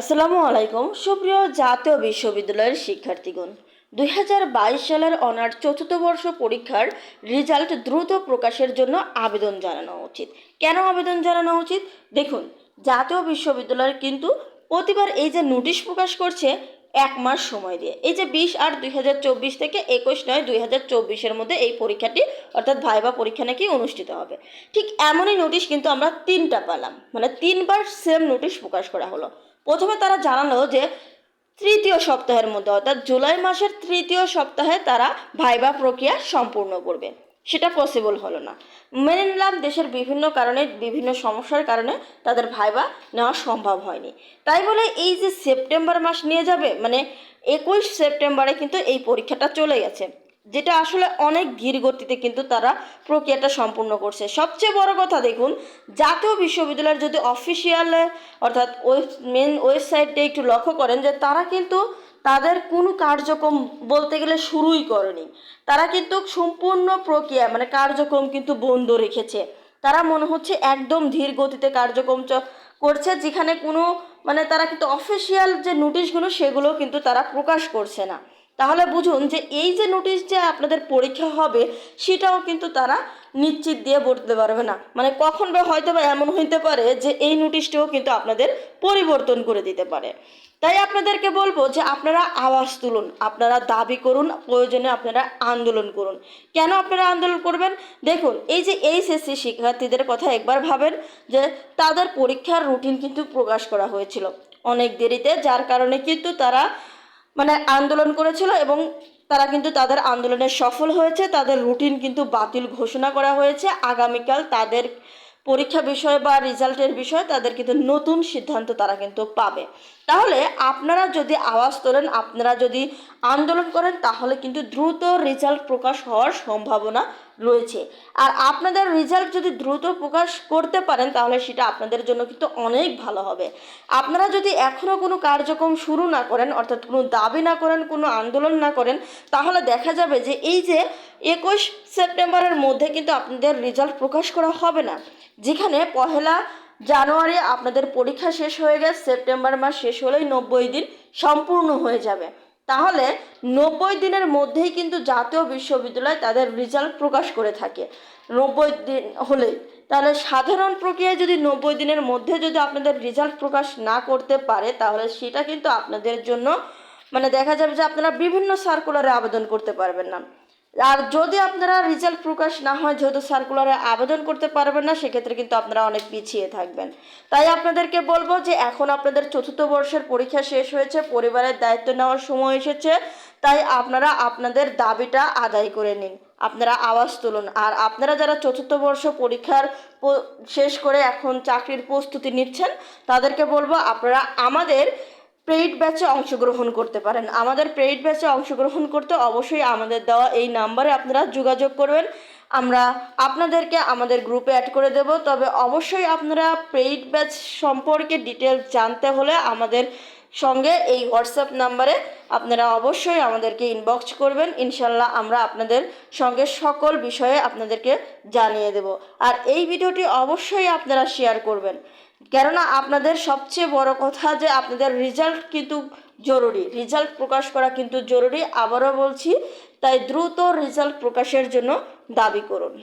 আসসালামু আলাইকুম, সুপ্রিয় জাতীয় বিশ্ববিদ্যালয়ের শিক্ষার্থীগণ। দুই হাজার বাইশ সালের অনার্স চতুর্থ বর্ষ পরীক্ষার রেজাল্ট দ্রুত প্রকাশের জন্য আবেদন জানানো উচিত। কেন আবেদন জানানো উচিত? দেখুন, জাতীয় বিশ্ববিদ্যালয়ের কিন্তু প্রতিবার এই যে নোটিশ প্রকাশ করছে, এক মাস সময় দিয়ে। এই যে বিশ আট দুই হাজার চব্বিশ থেকে একুশ নয় দুই হাজার চব্বিশের মধ্যে এই পরীক্ষাটি, অর্থাৎ ভাইবা পরীক্ষা নাকি অনুষ্ঠিত হবে। ঠিক এমনই নোটিশ কিন্তু আমরা তিনটা পেলাম। মানে তিনবার সেম নোটিশ প্রকাশ করা হলো। প্রথমে তারা জানালো যে তৃতীয় সপ্তাহের মধ্যে, অর্থাৎ জুলাই মাসের তৃতীয় সপ্তাহে তারা ভাইবা প্রক্রিয়া সম্পূর্ণ করবে। সেটা পসিবল হলো না। মেনে নিলাম দেশের বিভিন্ন কারণে, বিভিন্ন সমস্যার কারণে তাদের ভাইবা নেওয়া সম্ভব হয়নি। তাই বলে এই যে সেপ্টেম্বর মাস নিয়ে যাবে মানে একুশ সেপ্টেম্বরে কিন্তু এই পরীক্ষাটা চলে গেছে। যেটা আসলে অনেক ধীর গতিতে কিন্তু তারা প্রক্রিয়াটা সম্পূর্ণ করছে। সবচেয়ে বড় কথা দেখুন, জাতীয় বিশ্ববিদ্যালয়ের যদি অফিসিয়াল অর্থাৎ ওয়েব মেন ওয়েবসাইটে একটু লক্ষ্য করেন যে তারা কিন্তু তাদের কোনো কার্যক্রম বলতে গেলে শুরুই করেনি। তারা কিন্তু সম্পূর্ণ প্রক্রিয়া মানে কার্যক্রম কিন্তু বন্ধ রেখেছে। তারা মনে হচ্ছে একদম ধীর গতিতে কার্যক্রম করছে যেখানে কোনো মানে তারা কিন্তু অফিসিয়াল যে নোটিশগুলো সেগুলো কিন্তু তারা প্রকাশ করছে না। তাহলে বুঝুন যে এই যে নোটিশ যে আপনাদের পরীক্ষা হবে, সেটাও কিন্তু তারা নিশ্চিত দিয়ে বলতে পারবে না। মানে কখন বা হয়তো বা এমন হইতে পারে যে এই নোটিশটাও কিন্তু আপনাদের পরিবর্তন করে দিতে পারে। তাই আপনাদেরকে বলব যে আপনারা আওয়াজ তুলুন, আপনারা দাবি করুন, প্রয়োজনে আপনারা আন্দোলন করুন। কেন আপনারা আন্দোলন করবেন? দেখুন, এই যে এইচএসসি শিক্ষার্থীদের কথা একবার ভাবেন যে তাদের পরীক্ষার রুটিন কিন্তু প্রকাশ করা হয়েছিল। অনেক দেরিতে, যার কারণে কিন্তু তারা মানে আন্দোলন করেছিল এবং তারা কিন্তু তাদের আন্দোলনে সফল হয়েছে। তাদের রুটিন কিন্তু বাতিল ঘোষণা করা হয়েছে। আগামীকাল তাদের পরীক্ষা বিষয় বা রেজাল্টের বিষয়ে তাদের কিন্তু নতুন সিদ্ধান্ত তারা কিন্তু পাবে। তাহলে আপনারা যদি আওয়াজ তোলেন, আপনারা যদি আন্দোলন করেন, তাহলে কিন্তু দ্রুত রেজাল্ট প্রকাশ হওয়ার সম্ভাবনা রয়েছে। আর আপনাদের রেজাল্ট যদি দ্রুত প্রকাশ করতে পারেন, তাহলে সেটা আপনাদের জন্য কিন্তু অনেক ভালো হবে। আপনারা যদি এখনও কোনো কার্যক্রম শুরু না করেন, অর্থাৎ কোনো দাবি না করেন, কোনো আন্দোলন না করেন, তাহলে দেখা যাবে যে এই যে একুশ সেপ্টেম্বরের মধ্যে কিন্তু আপনাদের রেজাল্ট প্রকাশ করা হবে না। যেখানে পহেলা জানুয়ারি আপনাদের পরীক্ষা শেষ হয়ে গেছে, সেপ্টেম্বর মাস শেষ হলেই নব্বই দিন সম্পূর্ণ হয়ে যাবে। তাহলে নব্বই দিনের মধ্যেই কিন্তু জাতীয় বিশ্ববিদ্যালয় তাদের রেজাল্ট প্রকাশ করে থাকে। নব্বই দিন হলেই। তাহলে সাধারণ প্রক্রিয়ায় যদি নব্বই দিনের মধ্যে যদি আপনাদের রেজাল্ট প্রকাশ না করতে পারে, তাহলে সেটা কিন্তু আপনাদের জন্য মানে দেখা যাবে যে আপনারা বিভিন্ন সার্কুলারে আবেদন করতে পারবেন না। আর যদি আপনারা রেজাল্ট প্রকাশ না হয়, যেহেতু সার্কুলারে আবেদন করতে পারবেন না, সেক্ষেত্রে কিন্তু আপনারা অনেক পিছিয়ে থাকবেন। তাই আপনাদেরকে বলব যে, এখন আপনাদের চতুর্থ বর্ষের পরীক্ষা শেষ হয়েছে, পরিবারের দায়িত্ব নেওয়ার সময় এসেছে, তাই আপনারা আপনাদের দাবিটা আদায় করে নিন। আপনারা আওয়াজ তুলুন। আর আপনারা যারা চতুর্থ বর্ষ পরীক্ষার শেষ করে এখন চাকরির প্রস্তুতি নিচ্ছেন, তাদেরকে বলব আপনারা আমাদের পেইড ব্যাচে অংশগ্রহণ করতে পারেন। আমাদের পেইড ব্যাচে অংশগ্রহণ করতে অবশ্যই আমাদের দেওয়া এই নাম্বারে আপনারা যোগাযোগ করবেন। আমরা আপনাদেরকে আমাদের গ্রুপে অ্যাড করে দেব। তবে অবশ্যই আপনারা পেইড ব্যাচ সম্পর্কে ডিটেলস জানতে হলে আমাদের সঙ্গে এই হোয়াটসঅ্যাপ নাম্বারে আপনারা অবশ্যই আমাদেরকে ইনবক্স করবেন। ইনশাল্লাহ আমরা আপনাদের সঙ্গে সকল বিষয়ে আপনাদেরকে জানিয়ে দেব। আর এই ভিডিওটি অবশ্যই আপনারা শেয়ার করবেন। কেননা আপনাদের সবচেয়ে বড় কথা যে আপনাদের রেজাল্ট কিন্তু জরুরি। রেজাল্ট প্রকাশ করা কিন্তু জরুরি। আবারও বলছি, তাই দ্রুত রেজাল্ট প্রকাশের জন্য দাবি করুন।